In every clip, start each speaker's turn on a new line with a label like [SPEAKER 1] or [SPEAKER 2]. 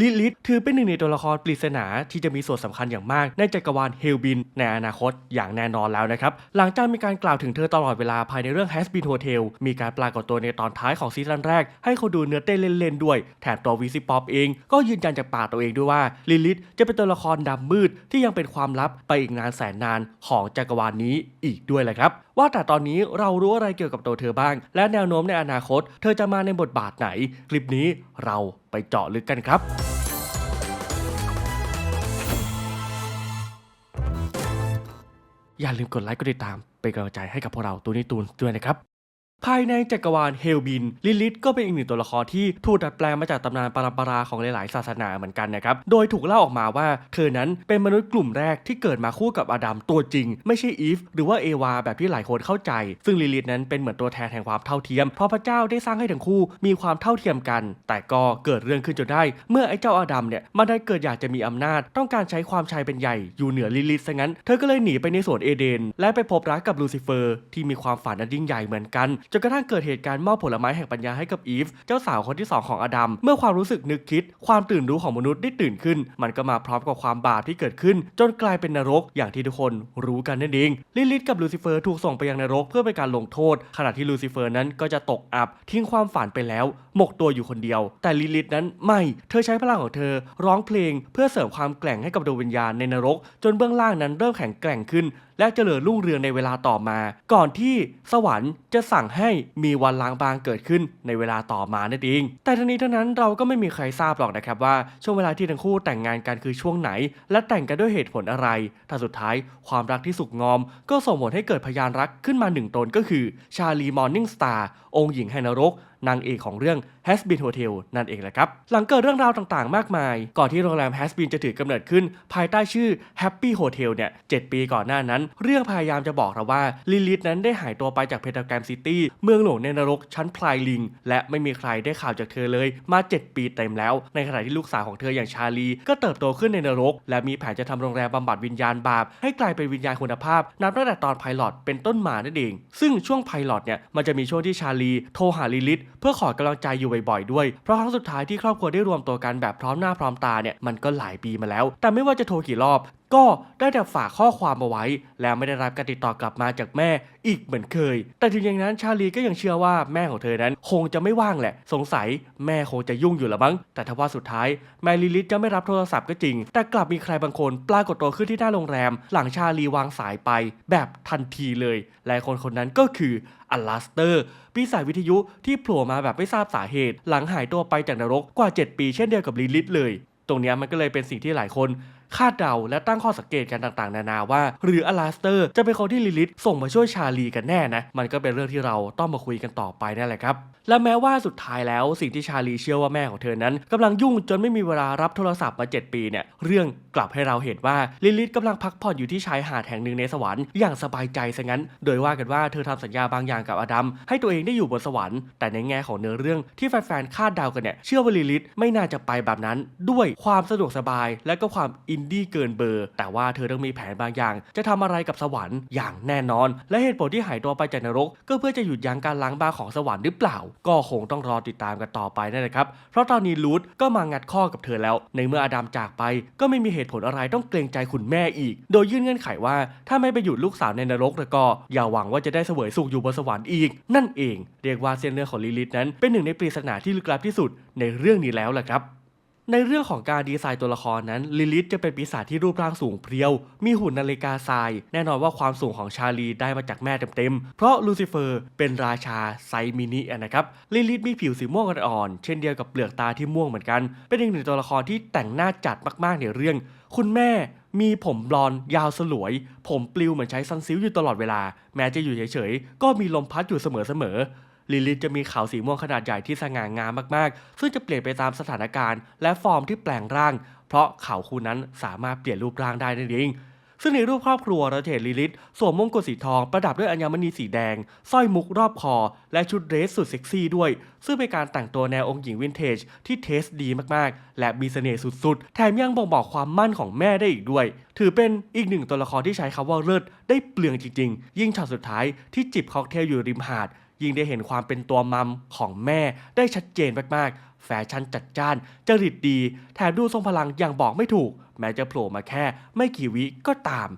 [SPEAKER 1] ลิลิทถือเป็นหนึ่งในตัวละครปริศนาที่จะมีส่วนสำคัญอย่างมากในจักรวาลเฮลบินในอนาคตอย่างแน่นอนแล้วนะครับ หลังจากมีการกล่าวถึงเธอตลอดเวลาภายในเรื่อง Has Been Hotel มีการปรากฏตัวในตอนท้ายของซีซั่นแรก ให้คนดูเนื้อเต้นเล่นๆด้วย แถมตัววีซีป๊อปเองก็ยืนยันจากปากตัวเองด้วยว่าลิลิทจะเป็นตัวละครดำมืดที่ยังเป็นความลับไปอีกนานแสนนานของจักรวาลนี้อีกด้วยแหละครับว่าแต่ตอนนี้เรารู้อะไรเกี่ยวกับตัวเธอบ้าง และแนวโน้มในอนาคต เธอจะมาในบทบาทไหน คลิปนี้เราไปเจาะลึกกันครับอย่าลืมกดไลค์กดติดตามเป็นกำลังใจให้กับพวกเราตูนี้ตูนด้วยนะครับ ภายในจักรวาลเฮลบิน ลิลิทก็เป็นอีกหนึ่งตัวละครที่ถูกดัดแปลงมาจากตำนานปรำปราของหลาย ๆ ศาสนาเหมือนกันนะครับ โดยถูกเล่าออกมาว่า เธอนั้นเป็นมนุษย์กลุ่มแรกที่เกิดมาคู่กับอาดัมตัวจริง ไม่ใช่อีฟ หรือว่าเอวาแบบที่หลายคนเข้าใจ ซึ่งลิลิทนั้นเป็นเหมือนตัวแทนแห่งความเท่าเทียม เพราะพระเจ้าได้สร้างให้ทั้งคู่มีความเท่าเทียมกัน แต่ก็เกิดเรื่องขึ้นจนได้ เมื่อไอ้เจ้าอาดัมเนี่ยมันได้เกิดอยากจะมีอำนาจ ต้องการใช้ความชายเป็นใหญ่อยู่เหนือลิลิทซะงั้น เธอก็เลยหนีไปในสวนเอเดน และไปพบรักกับลูซิเฟอร์ ที่มีความฝันอันยิ่งใหญ่เหมือนกันจนกระทั่งเกิดเหตุการณ์มอบผลไม้แห่งปัญญาให้กับอีฟ เจ้าสาวคนที่สองของอดัม เมื่อความรู้สึกนึกคิด ความตื่นรู้ของมนุษย์ได้ตื่นขึ้น มันก็มาพร้อมกับความบาปที่เกิดขึ้น จนกลายเป็นนรกอย่างที่ทุกคนรู้กันนั่นเอง ลิลิทกับลูซิเฟอร์ถูกส่งไปยังนรกเพื่อเป็นการลงโทษ ขณะที่ลูซิเฟอร์นั้นก็จะตกอับ ทิ้งความฝันไปแล้ว หมกตัวอยู่คนเดียว แต่ลิลิทนั้นไม่ เธอใช้พลังของเธอ ร้องเพลง เพื่อเสริมความแกร่งให้กับดวงวิญญาณในนรก จนเบื้องล่างนั้นเริ่มแข็งแกร่งขึ้น และเจริญรุ่งเรืองในเวลาต่อมา ก่อนที่สวรรค์จะสั่งให้มีวันล้างบางเกิดขึ้นในเวลาต่อมานั่นเอง แต่ทั้งนี้ทั้งนั้นเราก็ไม่มีใครทราบหรอกนะครับว่าช่วงเวลาที่ทั้งคู่แต่งงานกันคือช่วงไหน และแต่งกันด้วยเหตุผลอะไรถ้าสุดท้ายความรักที่สุกงอม ก็ส่งผลให้เกิดพยานรักขึ้นมาหนึ่งตนก็คือชาลีมอร์นิ่งสตาร์องค์หญิงแห่งนรก นางเอกของเรื่อง Has Been Hotel นั่นเองแหละครับ หลังเกิดเรื่องราวต่างๆ มากมาย ก่อนที่โรงแรม Has Been จะถือกำเนิดขึ้น ภายใต้ชื่อ Happy Hotel เนี่ย 7 ปีก่อนหน้านั้น เรื่องพยายามจะบอกเราว่าลิลิทนั้นได้หายตัวไปจากเพตาแกรมซิตี้เมืองหลวงในนรกชั้นพลายลิง และไม่มีใครได้ข่าวจากเธอเลย มา 7 ปีเต็มแล้ว ในขณะที่ลูกสาวของเธออย่างชาลี ก็เติบโตขึ้นในนรก และมีแผนจะทำโรงแรมบำบัดวิญญาณบาปให้กลายเป็นวิญญาณคุณภาพนับตั้งแต่ตอนไพลอตเป็นต้นมานั่นเอง ซึ่งช่วงไพลอตเนี่ยมันจะมีช่วงที่ชาลีโทรหาลิลิทเพื่อขอกำลังใจอยู่บ่อยๆด้วย เพราะครั้งสุดท้ายที่ครอบครัวได้รวมตัวกันแบบพร้อมหน้าพร้อมตาเนี่ยมันก็หลายปีมาแล้ว แต่ไม่ว่าจะโทรกี่รอบก็ได้แต่ฝากข้อความมาไว้ แล้วไม่ได้รับการติดต่อกลับมาจากแม่อีกเหมือนเคย แต่ถึงอย่างนั้นชาลีก็ยังเชื่อว่าแม่ของเธอนั้น คงจะไม่ว่างแหละ สงสัยแม่คงจะยุ่งอยู่ละมั้ง แต่ทว่าสุดท้ายแม่ลิลิทจะไม่รับโทรศัพท์ก็จริง แต่กลับมีใครบางคนปรากฏตัวขึ้นที่หน้าโรงแรม หลังชาลีวางสายไป แบบทันทีเลย และคนคนนั้นก็คืออลาสเตอร์ปีศาจวิทยุที่โผล่มาแบบไม่ทราบสาเหตุ หลังหายตัวไปจากนรกกว่า 7 ปีเช่นเดียวกับลิลิทเลย ตรงนี้มันก็เลยเป็นสิ่งที่หลายคน คาดเดาและตั้งข้อสังเกตกันต่างๆ นานาว่า หรืออลาสเตอร์จะเป็นคนที่ลิลิทส่งมาช่วยชาลีกันแน่นะมันก็เป็นเรื่องที่เราต้องมาคุยกันต่อไปนั่นแหละครับและแม้ว่าสุดท้ายแล้วสิ่งที่ชาลีเชื่อว่าแม่ของเธอนั้นกำลังยุ่งจนไม่มีเวลารับโทรศัพท์มา 7 ปีเนี่ยเรื่องกลับให้เราเห็นว่าลิลิทกำลังพักผ่อนอยู่ที่ชายหาดแห่งหนึ่งในสวรรค์อย่างสบายใจซะงั้น โดยว่ากันว่าเธอทำสัญญาบางอย่างกับอดัมให้ตัวเองได้อยู่บนสวรรค์แต่ในแง่ของเนื้อเรื่องที่แฟนๆคาดเดากันเนี่ยเชื่อว่าลิลิทไม่น่าจะไปแบบนั้นด้วยความสะดวกสบายและก็ความอินดี้เกินเบอร์ แต่ว่าเธอต้องมีแผนบางอย่าง จะทำอะไรกับสวรรค์อย่างแน่นอน และเหตุผลที่หายตัวไปจากนรก ก็เพื่อจะหยุดยั้งการล้างบางของสวรรค์หรือเปล่า ก็คงต้องรอติดตามกันต่อไปนั่แหละครับ เพราะตอนนี้ลูดก็มางัดข้อกับเธอแล้ว ในเมื่ออดัมจากไปก็ไม่มีเหตุผลอะไรต้องเกรงใจคุณแม่อีก โดยยื่นเงื่อนไขว่า ถ้าไม่ไปหยุดลูกสาวในนรกแล้วก็อย่าหวังว่าจะได้เสวยสุขอยู่บนสวรรค์อีก นั่นเอง เรียกว่าเส้นเรื่องของลิลิทนั้น เป็นหนึ่งในปริศนาที่ลึกลับที่สุดในเรื่องนี้แล้วแหละครับ ในเรื่องของการดีไซน์ตัวละครนั้นลิลิทจะเป็นปีศาจที่รูปร่างสูงเพรียว มีหุ่นนาฬิกาทราย แน่นอนว่าความสูงของชาลีได้มาจากแม่เต็มๆ เพราะลูซิเฟอร์เป็นราชาไซมินินะครับลิลิทมีผิวสีม่วงอ่อนๆเช่นเดียวกับเปลือกตาที่ม่วงเหมือนกัน เป็นอีกหนึ่งตัวละครที่แต่งหน้าจัดมากๆในเรื่อง คุณแม่มีผมบลอนยาวสลวย ผมปลิวเหมือนใช้ซันซิลอยู่ตลอดเวลา แม้จะอยู่เฉยๆ ก็มีลมพัดอยู่เสมอๆ ลิลิทจะมีเขาสีม่วงขนาดใหญ่ที่สง่างามมากๆ ซึ่งจะเปลี่ยนไปตามสถานการณ์ และฟอร์มที่แปลงร่าง เพราะเขาคู่นั้นสามารถเปลี่ยนรูปร่างได้นั่นเองซึ่งในรูปครอบครัวเราเห็นลิลิทสวมมงกุฎสีทองประดับด้วยอัญมณีสีแดงสร้อยมุกรอบคอ และชุดเดรสสุดเซ็กซี่ด้วย ซึ่งเป็นการแต่งตัวแนวองค์หญิงวินเทจที่เทสดีมากๆ และมีเสน่ห์สุดๆ แถมยังบ่งบอกความมั่นของแม่ได้อีกด้วย ถือเป็นอีกหนึ่งตัวละครที่ใช้คำว่าเลิศได้เปลืองจริงๆ ยิ่งช็อตสุดท้ายที่จิบค็อกเทลอยู่ริมหาด ยิ่งได้เห็นความเป็นตัวมัมของแม่ได้ชัดเจนมากๆ แฟชั่นจัดจ้าน จริตดี แถมดูทรงพลังอย่างบอกไม่ถูก แม้จะโผล่มาแค่ไม่กี่วิก็ตาม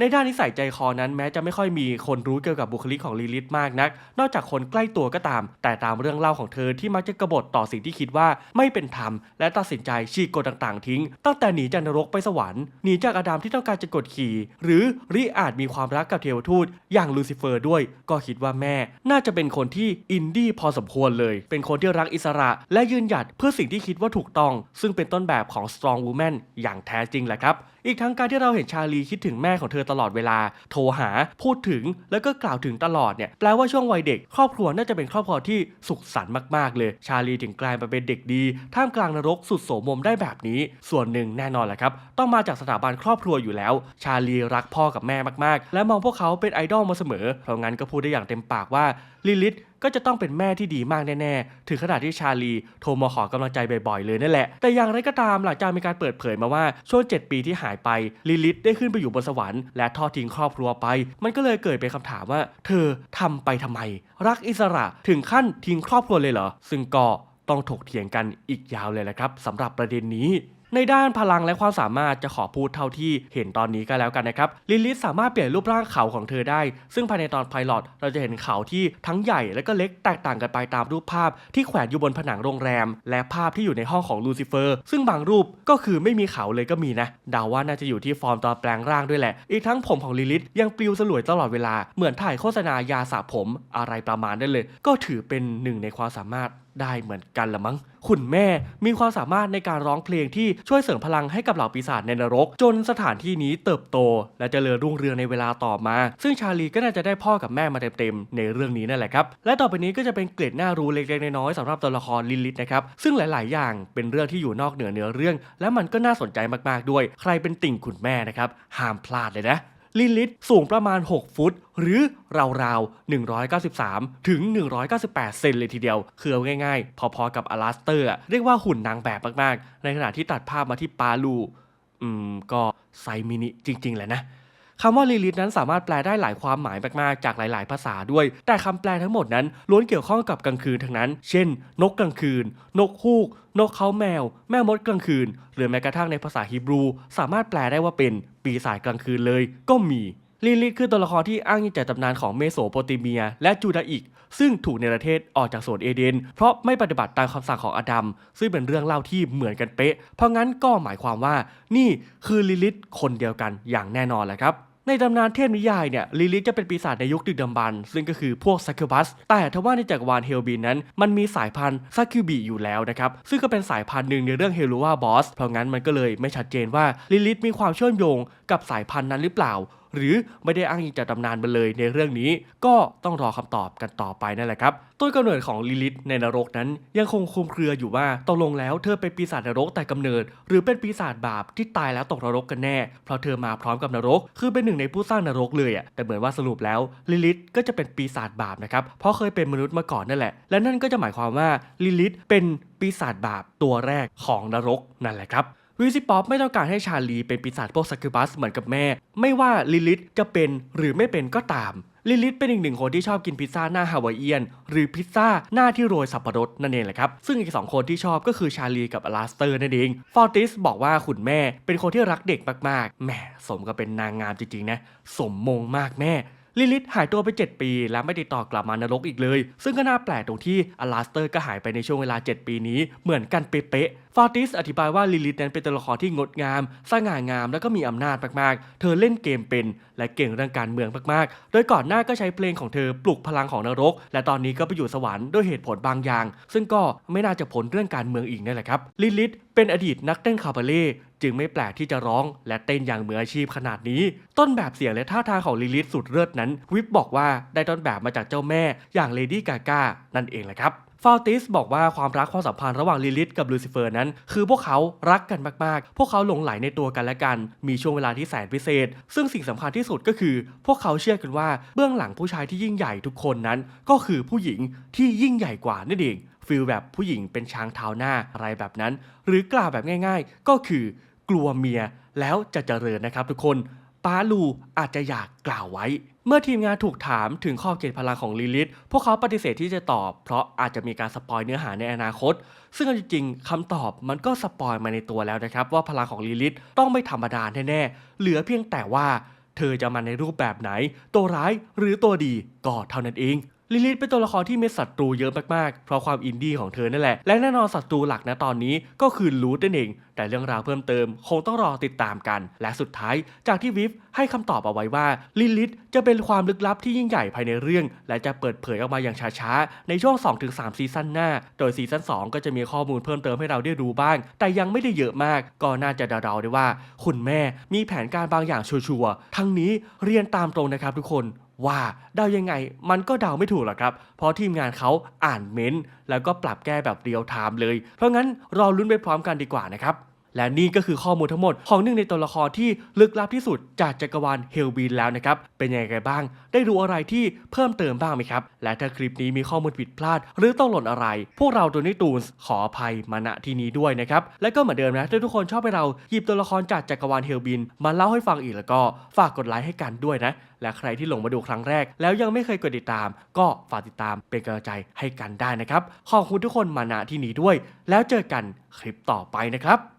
[SPEAKER 1] ในด้านนิสัยใจคอนั้นแม้จะไม่ค่อยมีคนรู้เกี่ยวกับบุคลิกของลิลิตมากนัก นอกจากคนใกล้ตัวก็ตาม แต่ตามเรื่องเล่าของเธอที่มักจะกบฏต่อสิ่งที่คิดว่าไม่เป็นธรรม และตัดสินใจฉีกกฎต่างๆ ทิ้ง ตั้งแต่หนีจากนรกไปสวรรค์หนีจากอาดัมที่ต้องการจะกดขี่ หรือริอาจมีความรักกับเทวทูตอย่างลูซิเฟอร์ด้วย ก็คิดว่าแม่ น่าจะเป็นคนที่อินดี้พอสมควรเลย เป็นคนที่รักอิสระและยืนหยัดเพื่อสิ่งที่คิดว่าถูกต้อง ซึ่งเป็นต้นแบบของ strong woman อย่างแท้จริงแหละครับ อีกทั้งการที่เราเห็นชาลีคิดถึงแม่ของเธอตลอดเวลา โทรหา พูดถึง แล้วก็กล่าวถึงตลอดเนี่ย แปลว่าช่วงวัยเด็ก ครอบครัวน่าจะเป็นครอบครัวที่สุขสันต์มากๆ เลย ชาลีถึงกลายมาเป็นเด็กดี ท่ามกลางนรกสุดโสมมได้แบบนี้ ส่วนหนึ่งแน่นอนแหละครับ ต้องมาจากสถาบันครอบครัวอยู่แล้ว ชาลีรักพ่อกับแม่มากๆ และมองพวกเขาเป็นไอดอลมาเสมอ เพราะงั้นก็พูดได้อย่างเต็มปากว่าลิลิต ก็จะต้องเป็นแม่ที่ดีมากแน่ๆ ถึงขนาดที่ชาลีโทรมาขอกำลังใจบ่อยๆ เลยนั่นแหละ แต่อย่างไรก็ตามหลังจากมีการเปิดเผยมาว่าช่วง 7 ปีที่หายไปลิลิตได้ขึ้นไปอยู่บนสวรรค์และทอดทิ้งครอบครัวไป มันก็เลยเกิดเป็นคำถามว่า เธอทำไปทำไม รักอิสระถึงขั้นทิ้งครอบครัวเลยเหรอ ซึ่งก็ต้องถกเถียงกันอีกยาวเลยแหละครับสำหรับประเด็นนี้ ในด้านพลังและความสามารถจะขอพูดเท่าที่เห็นตอนนี้ก็แล้วกันนะครับลิลิสสามารถเปลี่ยนรูปร่างเขาของเธอได้ ซึ่งภายในตอนไพลอตเราจะเห็นเขาที่ทั้งใหญ่และก็เล็กแตกต่างกันไปตามรูปภาพ ที่แขวนอยู่บนผนังโรงแรม และภาพที่อยู่ในห้องของลูซิเฟอร์ ซึ่งบางรูปก็คือไม่มีเขาเลยก็มีนะเดาว่าน่าจะอยู่ที่ฟอร์มตอนแปลงร่างด้วยแหละ อีกทั้งผมของลิลิสยังปลิวสลวยตลอดเวลาเหมือนถ่ายโฆษณายาสระผมอะไรประมาณนั้นเลย ก็ถือเป็นหนึ่งในความสามารถได้เหมือนกันละมั้ง คุณแม่มีความสามารถในการร้องเพลงที่ช่วยเสริมพลังให้กับเหล่าปีศาจในนรก จนสถานที่นี้เติบโต และเจริญรุ่งเรืองในเวลาต่อมา ซึ่งชาลีก็น่าจะได้พ่อกับแม่มาเต็มๆในเรื่องนี้นั่นแหละครับ และต่อไปนี้ก็จะเป็นเกร็ดน่ารู้เล็กๆน้อยๆสำหรับตัวละครลิลิตนะครับ ซึ่งหลาย ๆ อย่างเป็นเรื่องที่อยู่นอกเหนือเนื้อเรื่อง และมันก็น่าสนใจมากๆด้วย ใครเป็นติ่งคุณแม่นะครับห้ามพลาดเลยนะ ลิลิตสูงประมาณ 6 ฟุต หรือราวๆ 193 ถึง 198 เซนเลยทีเดียว คือเอาง่ายๆ พอๆ กับอลาสเตอร์ เรียกว่าหุ่นนางแบบมากๆ ในขณะที่ตัดภาพมาที่ปาลู อืม ก็ไซส์มินิจริงๆ แหละนะคำว่าลิลิตนั้นสามารถแปลได้หลายความหมายมากๆ จากหลาย ๆ ภาษาด้วย แต่คำแปลทั้งหมดนั้นล้วนเกี่ยวข้องกับกลางคืนทั้งนั้น เช่น นกกลางคืน นกฮูก นกเขาแมว แม่มดกลางคืน หรือแม้กระทั่งในภาษาฮีบรู สามารถแปลได้ว่าเป็น ปีศาจกลางคืนเลยก็มีลิลิตคือตัวละครที่อ้างอิงจากตำนานของเมโสโปเตเมีย และจูดาอิก ซึ่งถูกในประเทศออกจากสวนเอเดน เพราะไม่ปฏิบัติตามคำสั่งของอาดัม ซึ่งเป็นเรื่องเล่าที่เหมือนกันเป๊ะ เพราะงั้นก็หมายความว่า นี่คือลิลิตคนเดียวกันอย่างแน่นอนแหละครับ ในตำนานเทพนิยายเนี่ยลิลิตจะเป็นปีศาจในยุคดึกดำบรรพ์ซึ่งก็คือพวกซักคิวบัสแต่ทว่าในจักรวาลเฮลบินนั้น มันมีสายพันธุ์ซักคิวบีอยู่แล้วนะครับซึ่งก็เป็นสายพันธุ์หนึ่งในเรื่องเฮลูวาบอสเพราะงั้นมันก็เลยไม่ชัดเจนว่าลิลิตมีความเชื่อมโยงกับสายพันธุ์นั้นหรือเปล่า หรือไม่ได้อ้างอิงจากตำนานมาเลยในเรื่องนี้ ก็ต้องรอคำตอบกันต่อไปนั่นแหละครับต้นกำเนิดของลิลิตในนรกนั้นยังคงคลุมเครืออยู่ว่าตกลงแล้วเธอเป็นปีศาจนรกแต่กำเนิด หรือเป็นปีศาจบาปที่ตายแล้วตกนรกกันแน่ เพราะเธอมาพร้อมกับนรก คือเป็นหนึ่งในผู้สร้างนรกเลยอะแต่เหมือนว่าสรุปแล้วลิลิตก็จะเป็นปีศาจบาปนะครับเพราะเคยเป็นมนุษย์มาก่อนนั่นแหละ และนั่นก็จะหมายความว่าลิลิตเป็นปีศาจบาปตัวแรกของนรกนั่นแหละครับ วิซิป๊อปไม่ต้องการให้ชาลีเป็นปีศาจพวกซักคิวบัสเหมือนกับแม่ ไม่ว่าลิลิตจะเป็นหรือไม่เป็นก็ตามลิลิตเป็นอีกหนึ่งคนที่ชอบกินพิซซ่าหน้าฮาวายเอียน หรือพิซซ่าหน้าที่โรยสับปะรดนั่นเองแหละครับ ซึ่งอีกสองคนที่ชอบก็คือชาลีกับอลาสเตอร์นั่นเองฟอร์ติสบอกว่าคุณแม่เป็นคนที่รักเด็กมากๆแหมสมกับเป็นนางงามจริงๆนะสมมงมากแม่ลิลิตหายตัวไป 7 ปี และไม่ติดต่อกลับมานรกอีกเลย ซึ่งก็น่าแปลกตรงที่อลาสเตอร์ก็หายไปในช่วงเวลา 7 ปีนี้เหมือนกันเป๊ะ ฟอร์ติสอธิบายว่าลิลิตนั้นเป็นตัวละครที่งดงาม สง่างามและก็มีอำนาจมากๆ เธอเล่นเกมเป็น และเก่งเรื่องการเมืองมากๆ โดยก่อนหน้าก็ใช้เพลงของเธอปลุกพลังของนรก และตอนนี้ก็ไปอยู่สวรรค์ด้วยเหตุผลบางอย่าง ซึ่งก็ไม่น่าจะผลเรื่องการเมืองอีกนั่นแหละครับ ลิลิตเป็นอดีตนักเต้นคาบาเล่จึงไม่แปลกที่จะร้องและเต้นอย่างมืออาชีพขนาดนี้ ต้นแบบเสียงและท่าทางของลิลิตสุดเลิศนั้น วิปบอกว่าได้ต้นแบบมาจากเจ้าแม่อย่างเลดี้กากานั่นเองแหละครับ ฟาวติสบอกว่าความรักความสัมพันธ์ระหว่างลิลิตกับลูซิเฟอร์นั้น คือพวกเขารักกันมากๆ พวกเขาหลงไหลในตัวกันและกัน มีช่วงเวลาที่แสนพิเศษ ซึ่งสิ่งสำคัญที่สุดก็คือ พวกเขาเชื่อกันว่าเบื้องหลังผู้ชายที่ยิ่งใหญ่ทุกคนนั้น ก็คือผู้หญิงที่ยิ่งใหญ่กว่านั่นเองฟีลแบบผู้หญิงเป็นช้างเท้าหน้าอะไรแบบนั้น หรือกล่าวแบบง่าย ๆ ก็คือกลัวเมียแล้วจะเจริญนะครับทุกคน ป้าลูอาจจะอยากกล่าวไว้ เมื่อทีมงานถูกถามถึงข้อเกณฑ์พลังของลิลิธพวกเขาปฏิเสธที่จะตอบ เพราะอาจจะมีการสปอยเนื้อหาในอนาคต ซึ่งเอาจริงๆคำตอบมันก็สปอยมาในตัวแล้วนะครับ ว่าพลังของลิลิธต้องไม่ธรรมดาแน่ๆเหลือเพียงแต่ว่า เธอจะมาในรูปแบบไหน ตัวร้ายหรือตัวดีก็เท่านั้นเอง ลิลิตเป็นตัวละครที่มีศัตรูเยอะมากๆ เพราะความอินดี้ของเธอนั่นแหละ และแน่นอนศัตรูหลักนะตอนนี้ก็คือลูดนั่นเอง แต่เรื่องราวเพิ่มเติม คงต้องรอติดตามกัน และสุดท้าย จากที่วิฟให้คำตอบเอาไว้ว่าลิลิตจะเป็นความลึกลับที่ยิ่งใหญ่ภายในเรื่อง และจะเปิดเผยออกมาอย่างช้าๆ ในช่วง 2-3 ซีซั่นหน้า โดยซีซั่น2 ก็จะมีข้อมูลเพิ่มเติมให้เราได้รู้บ้าง แต่ยังไม่ได้เยอะมาก ก็น่าจะเดาๆได้ว่า คุณแม่มีแผนการบางอย่างชัวร์ๆทั้งนี้เรียนตามตรงนะครับทุกคน ว่าเดายังไงมันก็เดาไม่ถูกหรอกครับ เพราะทีมงานเขาอ่านเม้นต์แล้วก็ปรับแก้แบบเรียลไทม์เลย เพราะงั้นรอลุ้นไปพร้อมกันดีกว่านะครับ และนี่ก็คือข้อมูลทั้งหมดของหนึ่งในตัวละครที่ลึกลับที่สุดจากจักรวาลเฮลบีนแล้วนะครับ เป็นยังไงกันบ้าง ได้รู้อะไรที่เพิ่มเติมบ้างไหมครับ และถ้าคลิปนี้มีข้อมูลผิดพลาด หรือต้องหล่นอะไร พวกเราตัวนี้ตูนส์ขออภัยมาณที่นี้ด้วยนะครับ และก็เหมือนเดิมนะถ้าทุกคนชอบให้เราหยิบตัวละครจากจักรวาลเฮลบิน มาเล่าให้ฟังอีกแล้วก็ฝากกดไลค์ให้กันด้วยนะและใครที่หลงมาดูครั้งแรก แล้วยังไม่เคยกดติดตาม ก็ฝากติดตามเป็นกำลังใจให้กันได้นะครับขอบคุณทุกคนมาณที่นี้ด้วย แล้วเจอกันคลิปต่อไปนะครับ